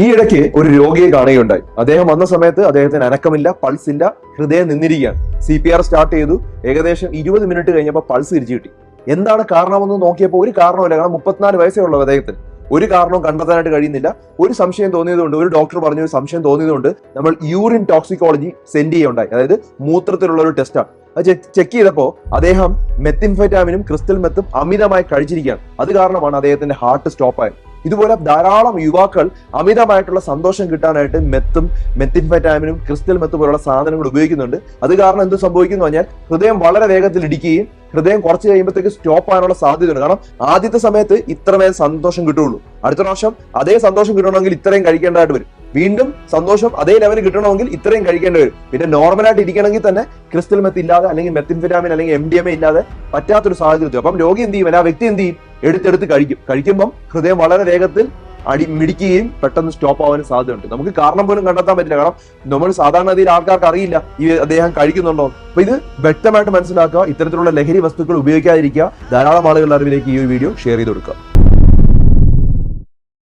ഈ ഇടയ്ക്ക് ഒരു രോഗിയെ കാണുകയുണ്ടായി. അദ്ദേഹം വന്ന സമയത്ത് അദ്ദേഹത്തിന് അനക്കമില്ല പൾസ് ഇല്ല ഹൃദയം നിന്നിരിക്കുകയാണ്. സി പി ആർ സ്റ്റാർട്ട് ചെയ്തു. ഏകദേശം ഇരുപത് മിനിറ്റ് കഴിഞ്ഞപ്പോൾ പൾസ് തിരിച്ചു കിട്ടി. എന്താണ് കാരണമെന്ന് നോക്കിയപ്പോൾ ഒരു കാരണമില്ല കാരണം മുപ്പത്തിനാല് വയസ്സേ ഉള്ളൂ അദ്ദേഹത്തിന്. ഒരു കാരണവും കണ്ടെത്താനായിട്ട് കഴിയുന്നില്ല. ഒരു സംശയം തോന്നിയതുകൊണ്ട് ഒരു ഡോക്ടർ പറഞ്ഞ ഒരു സംശയം തോന്നിയതുകൊണ്ട് നമ്മൾ യൂറിൻ ടോക്സിക്കോളജി സെൻഡ് ചെയ്യുകയുണ്ടായി. അതായത് മൂത്രത്തിലുള്ള ഒരു ടെസ്റ്റാണ് അത് ചെക്ക് ചെയ്തപ്പോൾ അദ്ദേഹം മെത്തിൻഫെറ്റാമിനും ക്രിസ്റ്റൽ മെത്തും അമിതമായി കഴിച്ചിരിക്കുകയാണ്. അത് കാരണമാണ് അദ്ദേഹത്തിന്റെ ഹാർട്ട് സ്റ്റോപ്പ് ആയത്. ഇതുപോലെ ധാരാളം യുവാക്കൾ അമിതമായിട്ടുള്ള സന്തോഷം കിട്ടാനായിട്ട് മെത്തും മെത്തിൻഫെറ്റാമിനും ക്രിസ്റ്റൽ മെത്തും പോലുള്ള സാധനങ്ങൾ ഉപയോഗിക്കുന്നുണ്ട്. അത് കാരണം എന്ത് സംഭവിക്കുന്നു പറഞ്ഞാൽ ഹൃദയം വളരെ വേഗത്തിൽ ഇടിക്കുകയും ഹൃദയം കുറച്ച് കഴിയുമ്പോഴത്തേക്ക് സ്റ്റോപ്പ് ആകാനുള്ള സാധ്യതയുണ്ട്. കാരണം ആദ്യത്തെ സമയത്ത് ഇത്രമേൽ സന്തോഷം കിട്ടുള്ളൂ അടുത്ത പ്രാവശ്യം അതേ സന്തോഷം കിട്ടണമെങ്കിൽ ഇത്രയും കഴിക്കേണ്ടതായിട്ട് വരും. വീണ്ടും സന്തോഷം അതേ ലെവൽ കിട്ടണമെങ്കിൽ ഇത്രയും കഴിക്കേണ്ടി വരും. പിന്നെ നോർമലായിട്ട് ഇരിക്കണമെങ്കിൽ തന്നെ ക്രിസ്റ്റൽ മെത്ത് ഇല്ലാതെ അല്ലെങ്കിൽ മെത്തിൻഫിറ്റാമിൻ അല്ലെങ്കിൽ എം ഡി എം എ ഇല്ലാതെ പറ്റാത്തൊരു സാഹചര്യത്തിൽ. അപ്പം രോഗി എന്ത് ചെയ്യും? ആ വ്യക്തി എന്ത് ചെയ്യും? എടുത്തെടുത്ത് കഴിക്കും. കഴിക്കുമ്പം ഹൃദയം വളരെ വേഗത്തിൽ അടി മിടിക്കുകയും പെട്ടെന്ന് സ്റ്റോപ്പ് ആവാനും സാധ്യതയുണ്ട്. നമുക്ക് കാരണം പോലും കണ്ടെത്താൻ പറ്റില്ല. കാരണം നമ്മൾ സാധാരണ സാധാരണഗതിയിൽ ആൾക്കാർക്ക് അറിയില്ല ഈ അദ്ദേഹം കഴിക്കുന്നുണ്ടോ? അപ്പൊ ഇത് വ്യക്തമായിട്ട് മനസ്സിലാക്കുക. ഇത്തരത്തിലുള്ള ലഹരി വസ്തുക്കൾ ഉപയോഗിക്കാതിരിക്കുക. ധാരാളം ആളുകളുടെ അറിവിലേക്ക് ഈ ഒരു വീഡിയോ ഷെയർ ചെയ്ത് കൊടുക്കുക.